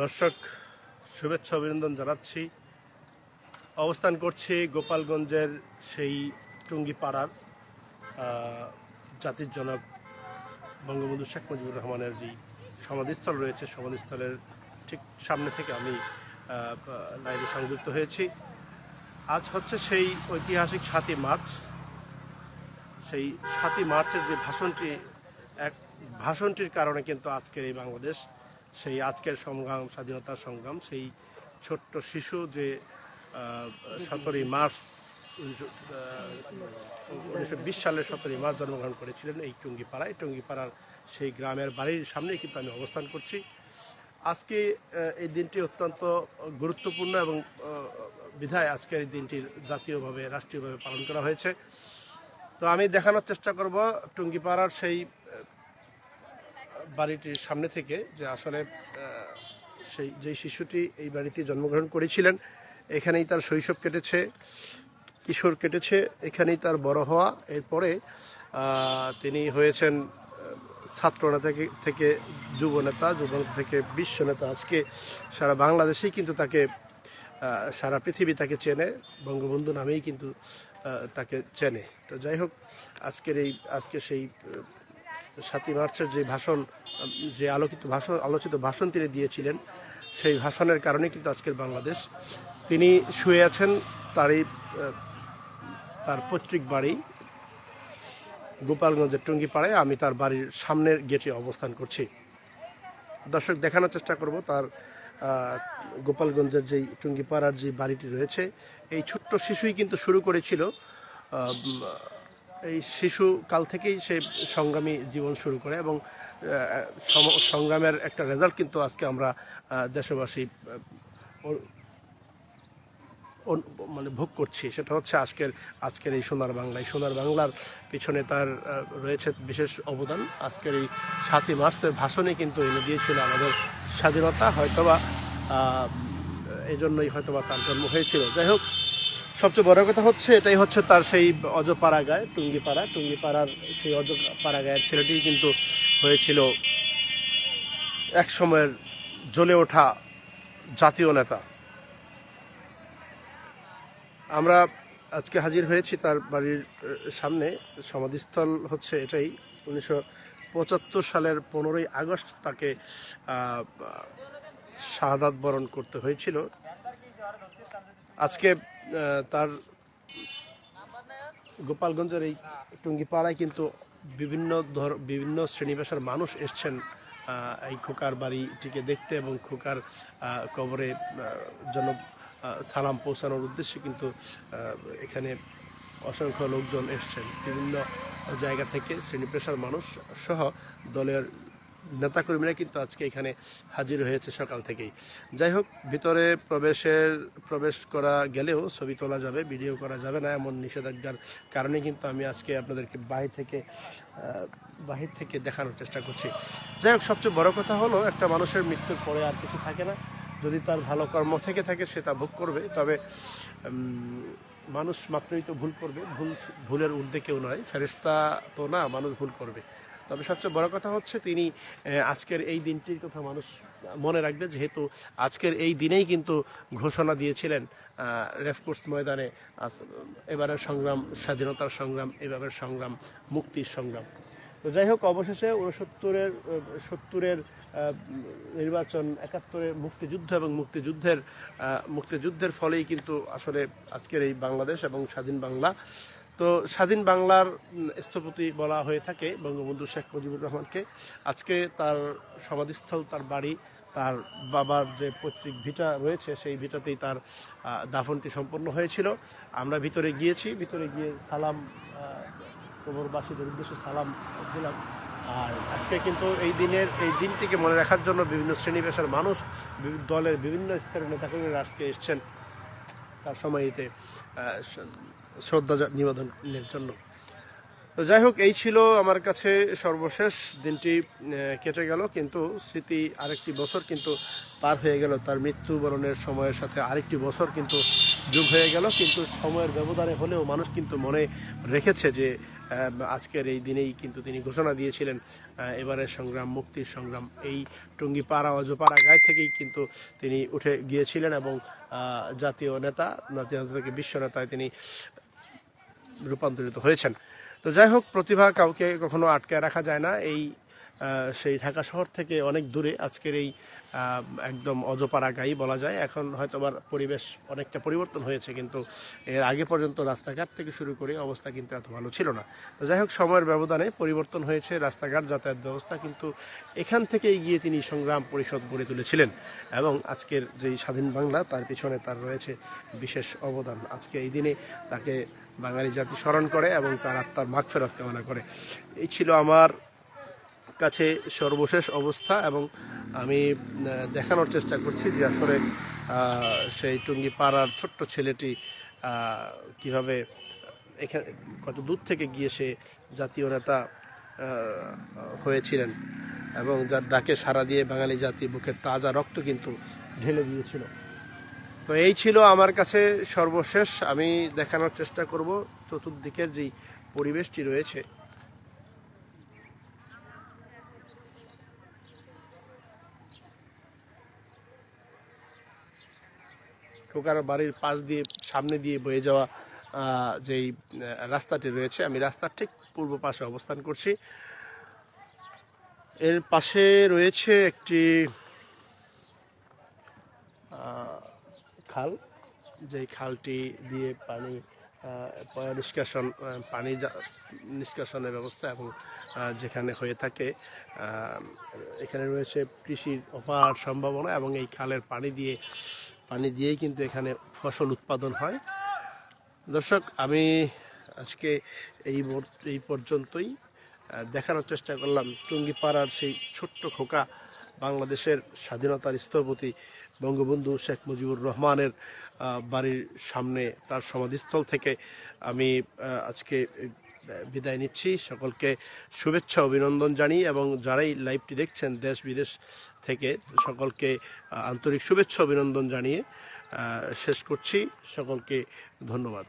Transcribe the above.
দর্শক, শুভেচ্ছা অভিনন্দন জানাচ্ছি। অবস্থান করছি গোপালগঞ্জের সেই টুঙ্গিপাড়ার জাতির জনক বঙ্গবন্ধু শেখ মুজিবুর রহমানের যে সমাধিস্থল রয়েছে, সমাধিস্থলের ঠিক সামনে থেকে আমি লাইভে সংযুক্ত হয়েছি। আজ হচ্ছে সেই ঐতিহাসিক সাতই মার্চ। সেই সাতই মার্চের যে ভাষণটি, এক ভাষণটির কারণে কিন্তু আজকের এই বাংলাদেশ সেই আজকের সংগ্রাম স্বাধীনতার সংগ্রাম, সেই ছোট্ট শিশু যে সতেরোই মার্চ, উনিশশো বিশ সালের সতেরোই মার্চ জন্মগ্রহণ করেছিলেন এই টুঙ্গিপাড়ায়। টুঙ্গিপাড়ার সেই গ্রামের বাড়ির সামনেই কিন্তু আমি অবস্থান করছি। আজকে এই দিনটি অত্যন্ত গুরুত্বপূর্ণ এবং বিধায় আজকের এই দিনটির জাতীয়ভাবে, রাষ্ট্রীয়ভাবে পালন করা হয়েছে। তো আমি দেখানোর চেষ্টা করব টুঙ্গিপাড়ার সেই বাড়িটির সামনে থেকে যে আসলে সেই যে শিশুটি এই বাড়িতে জন্মগ্রহণ করেছিলেন, এখানেই তার শৈশব কেটেছে, কিশোর কেটেছে, এখানেই তার বড় হওয়া। এরপরে তিনি হয়েছেন ছাত্রনেতা থেকে থেকে যুব নেতা, যুব থেকে বিশ্ব নেতা। আজকে সারা বাংলাদেশেই কিন্তু তাকে সারা পৃথিবী তাকে চেনে, বঙ্গবন্ধু নামেই কিন্তু তাকে চেনে। তো যাই হোক, আজকের এই, আজকে সেই সাতই মার্চের যে ভাষণ, যে আলোকিত ভাষণ, আলোচিত ভাষণ তিনি দিয়েছিলেন, সেই ভাষণের কারণে কিন্তু আজকের বাংলাদেশ। তিনি শুয়ে আছেন তারই তার পৈতৃক বাড়ি গোপালগঞ্জের টুঙ্গিপাড়ায়, আমি তার বাড়ির সামনের গেটে অবস্থান করছি। দর্শক, দেখানোর চেষ্টা করব তার গোপালগঞ্জের যেই টুঙ্গিপাড়ার যে বাড়িটি রয়েছে, এই ছোট্ট শিশুই কিন্তু শুরু করেছিল এই শিশু কাল থেকেই সে সংগ্রামী জীবন শুরু করে এবং সংগ্রামের একটা রেজাল্ট কিন্তু আজকে আমরা দেশবাসী মানে ভোগ করছি। সেটা হচ্ছে আজকের আজকের এই সোনার বাংলা। এই সোনার বাংলার পিছনে তার রয়েছে বিশেষ অবদান। আজকের এই সাতই মার্চের ভাষণে কিন্তু এনে দিয়েছিল আমাদের স্বাধীনতা। হয়তোবা এই জন্যই হয়তোবা তার জন্ম হয়েছিল। যাই হোক সবচেয়ে বড় কথা হচ্ছে, এটাই হচ্ছে তার সেই অজপাড়া গায়ে টুঙ্গিপাড়া। টুঙ্গিপাড়ার সেই অজপাড়া গায়ের ছেলেটি কিন্তু হয়েছিল এক সময়ের জ্বলে ওঠা জাতীয় নেতা। আমরা আজকে হাজির হয়েছি তার বাড়ির সামনে। সমাধিস্থল হচ্ছে এটাই। উনিশশো পঁচাত্তর সালের পনেরোই আগস্ট তাকে শাহাদাত বরণ করতে হয়েছিল। আজকে তার গোপালগঞ্জের এই টুঙ্গিপাড়ায় কিন্তু বিভিন্ন ধর, বিভিন্ন শ্রেণি পেশার মানুষ এসছেন এই খোকার বাড়িটিকে দেখতে এবং খোকার কবরে জন্য সালাম পৌঁছানোর উদ্দেশ্যে কিন্তু এখানে অসংখ্য লোকজন এসছেন। বিভিন্ন জায়গা থেকে শ্রেণি পেশার মানুষ সহ দলের নেতাকর্মীরা কিন্তু আজকে এখানে হাজির হয়েছে সকাল থেকেই। যাই হোক, ভিতরে প্রবেশের, প্রবেশ করা গেলেও ছবি তোলা যাবে, ভিডিও করা যাবে না এমন নিষেধাজ্ঞার কারণে কিন্তু আমি আজকে আপনাদেরকে বাহির থেকে বাহির থেকে দেখানোর চেষ্টা করছি। যাই হোক, সবচেয়ে বড় কথা হলো, একটা মানুষের মৃত্যুর পরে আর কিছু থাকে না। যদি তার ভালো কর্ম থেকে থাকে, সে তা ভোগ করবে। তবে মানুষ মাত্রই তো ভুল করবে। ভুল, ভুলের ঊর্ধ্বে কেউ নয়। ফেরেস্তা তো না, মানুষ ভুল করবে। তবে সবচেয়ে বড় কথা হচ্ছে তিনি আজকের এই দিনটির কথা মানুষ মনে রাখবে, যেহেতু আজকের এই দিনেই কিন্তু ঘোষণা দিয়েছিলেন রেফকোর্স ময়দানে এবারের সংগ্রাম, স্বাধীনতার সংগ্রাম, এবারের সংগ্রাম, মুক্তির সংগ্রাম। তো যাই হোক, অবশেষে উনসত্তরের সত্তরের নির্বাচন, একাত্তরের মুক্তিযুদ্ধ এবং মুক্তিযুদ্ধের মুক্তিযুদ্ধের ফলেই কিন্তু আসলে আজকের এই বাংলাদেশ এবং স্বাধীন বাংলা তো স্বাধীন বাংলার স্থপতি বলা হয়ে থাকে বঙ্গবন্ধু শেখ মুজিবুর রহমানকে। আজকে তার সমাধিস্থল তার বাড়ি তার বাবার যে পৈতৃক ভিটা রয়েছে সেই ভিটাতেই তার দাফনটি সম্পন্ন হয়েছিল। আমরা ভিতরে গিয়েছি ভিতরে গিয়ে সালাম আহ, কবরবাসীদের উদ্দেশ্যে সালাম দিলাম। আর আজকে কিন্তু এই দিনের এই দিনটিকে মনে রাখার জন্য বিভিন্ন শ্রেণি পেশার মানুষ দলের বিভিন্ন স্তরের নেতাকর্মীরা আজকে এসছেন। তার সময়তে শ্রদ্ধা নিবেদনের জন্য। তো যাই হোক, এই ছিল আমার কাছে সর্বশেষ। দিনটি কেটে গেল, কিন্তু স্মৃতি আরেকটি বছর কিন্তু পার হয়ে গেল। তার মৃত্যুবরণের সময়ের সাথে আরেকটি বছর কিন্তু যোগ হয়ে গেল। কিন্তু সময়ের ব্যবধানে হলেও মানুষ কিন্তু মনে রেখেছে যে আজকের এই দিনেই কিন্তু তিনি ঘোষণা দিয়েছিলেন এবারের সংগ্রাম, মুক্তির সংগ্রাম। এই টুঙ্গিপাড়া, অজপাড়া গায়ে থেকেই কিন্তু তিনি উঠে গিয়েছিলেন এবং জাতীয় নেতা, জাতীয় থেকে বিশ্ব নেতায় তিনি রূপান্তরিত হয়েছেন। তো যাই হোক প্রতিভা কাউকে কখনো আটকে রাখা যায় না। এই সেই ঢাকা শহর থেকে অনেক দূরে। আজকের এই একদম অজপাড়া গাই বলা যায়। এখন হয়তো আবার পরিবেশ অনেকটা পরিবর্তন হয়েছে, কিন্তু এর আগে পর্যন্ত রাস্তাঘাট থেকে শুরু করে অবস্থা কিন্তু এত ভালো ছিল না। তো যাই হোক, সময়ের ব্যবধানে পরিবর্তন হয়েছে রাস্তাঘাট, যাতায়াত ব্যবস্থা, কিন্তু এখান থেকেই গিয়ে তিনি সংগ্রাম পরিষদ গড়ে তুলেছিলেন। এবং আজকের যেই স্বাধীন বাংলা, তার পিছনে তার রয়েছে বিশেষ অবদান। আজকে এই দিনে তাকে বাঙালি জাতি স্মরণ করে এবং তার আত্মার মাগ ফেরত কামনা করে। এই ছিল আমার কাছে সর্বশেষ অবস্থা এবং আমি দেখানোর চেষ্টা করছি যে আসলে সেই টুঙ্গি পাড়ার ছোট্ট ছেলেটি কীভাবে, এখানে, কত দূর থেকে গিয়ে সে জাতীয় নেতা হয়েছিলেন এবং যার ডাকে সাড়া দিয়ে বাঙালি জাতি বুকের তাজা রক্ত কিন্তু ঢেলে দিয়েছিল। তো এই ছিল আমার কাছে সর্বশেষ। আমি দেখানোর চেষ্টা করব চতুর্দিকের যেই পরিবেশটি রয়েছে ঠোকার বাড়ির পাশ দিয়ে, সামনে দিয়ে বয়ে যাওয়া যেই রাস্তাটি রয়েছে, আমি রাস্তার ঠিক পূর্ব পাশে অবস্থান করছি। এর পাশে রয়েছে একটি খাল। যেই খালটি দিয়ে পানি নিষ্কাশন পানি নিষ্কাশনের ব্যবস্থা এবং যেখানে হয়ে থাকে এখানে রয়েছে কৃষির অপার সম্ভাবনা এবং এই খালের পানি দিয়ে পানি দিয়েই কিন্তু এখানে ফসল উৎপাদন হয়। দর্শক, আমি আজকে এই এই পর্যন্তই দেখানোর চেষ্টা করলাম টুঙ্গিপাড়ার সেই ছোট্ট খোকা বাংলাদেশের স্বাধীনতার স্থপতি বঙ্গবন্ধু শেখ মুজিবুর রহমানের বাড়ির সামনে তার সমাধিস্থল থেকে আমি আজকে বিদায় নিচ্ছি। সকলকে শুভেচ্ছা, অভিনন্দন জানিয়ে এবং যারাই লাইভটি দেখছেন দেশ বিদেশ থেকে, সকলকে আন্তরিক শুভেচ্ছা, অভিনন্দন জানিয়ে শেষ করছি। সকলকে ধন্যবাদ।